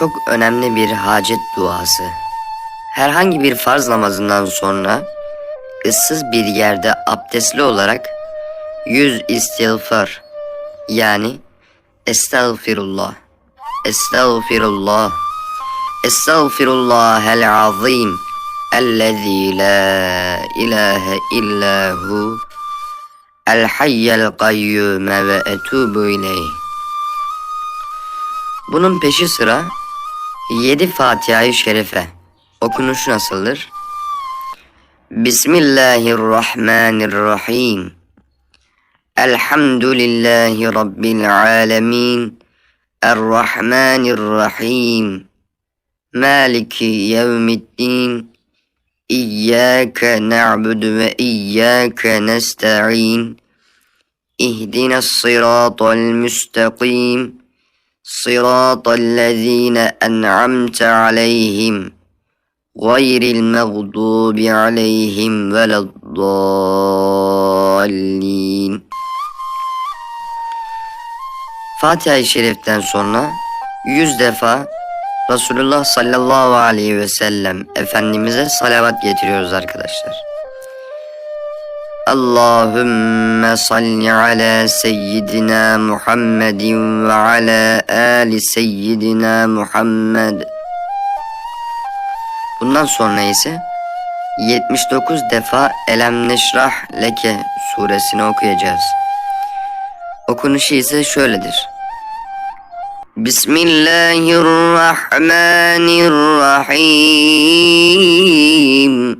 çok önemli bir hacet duası. Herhangi bir farz namazından sonra ıssız bir yerde abdestli olarak yüz istiğfar yani estağfirullah, estağfirullah, estağfirullahel azim ellezî la ilahe illa hu el hayyel kayyume ve etubu. Bunun peşi sıra yedi Fatiha-i Şerife. Okunuş nasıldır? Bismillahirrahmanirrahim. Elhamdülillahi Rabbil alemin. Errahmanirrahim. Maliki yevmiddin. İyyâke na'budu ve iyyâke nesta'in. İhdina sıratal müstakim. صراط الذين أنعمت عليهم غير المغضوب عليهم ولا الضالين Fatiha-i Şerif'ten sonra yüz defa Resulullah sallallahu aleyhi ve sellem Efendimiz'e salavat getiriyoruz arkadaşlar. Allahümme salli ala seyyidina Muhammedin ve ala ali seyyidina Muhammed. Bundan sonra ise 79 defa Elem Neşrah Leke suresini okuyacağız. Okunuşu ise şöyledir. Bismillahirrahmanirrahim.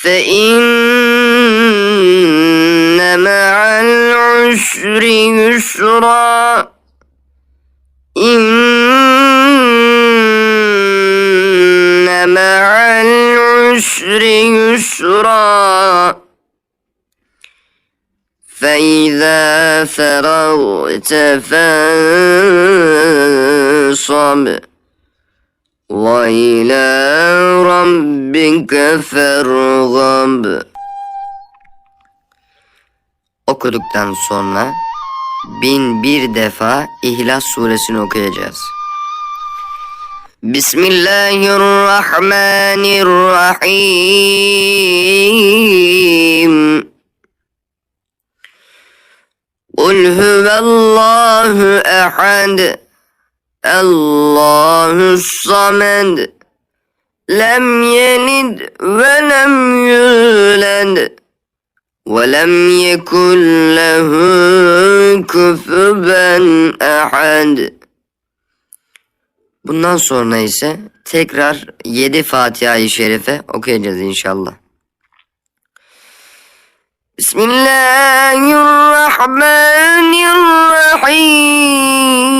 فإن مع العسر يسرا. إن مع العسر يسرا. فإذا فرغت فانصب. وإلى ربك فارغب Okuduktan sonra bin bir defa İhlas suresini okuyacağız. Bismillahirrahmanirrahim. Kul huvallahu ehad. Allahu samed. Lem yenid ve lem yulad. Ve lem yekun lehu küfüben ahad Bundan sonra ise tekrar 7 Fatiha-i Şerife okuyacağız inşallah. Bismillahirrahmanirrahim.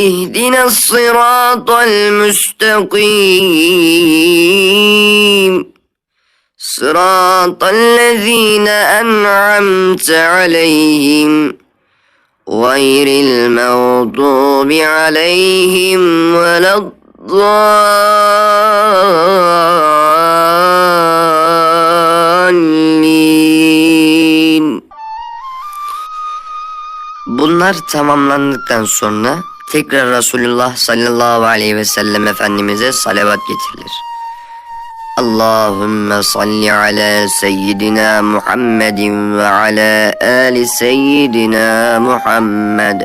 اهدنا الصراط المستقيم صراط الذين أنعمت عليهم غير المغضوب عليهم ولا الضالين Bunlar tamamlandıktan sonra tekrar Resulullah sallallahu aleyhi ve sellem Efendimiz'e salavat getirilir. Allahümme salli ala seyyidina Muhammedin ve ala ali seyyidina Muhammed.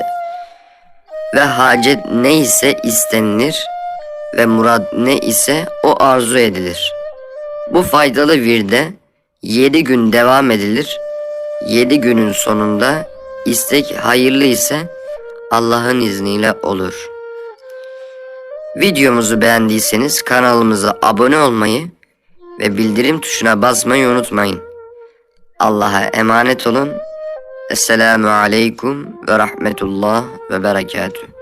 Ve hacet neyse istenilir ve murad ne ise o arzu edilir. Bu faydalı virde 7 gün devam edilir. 7 günün sonunda istek hayırlı ise Allah'ın izniyle olur. Videomuzu beğendiyseniz kanalımıza abone olmayı ve bildirim tuşuna basmayı unutmayın. Allah'a emanet olun. Esselamu Aleyküm ve Rahmetullah ve Berekatüh.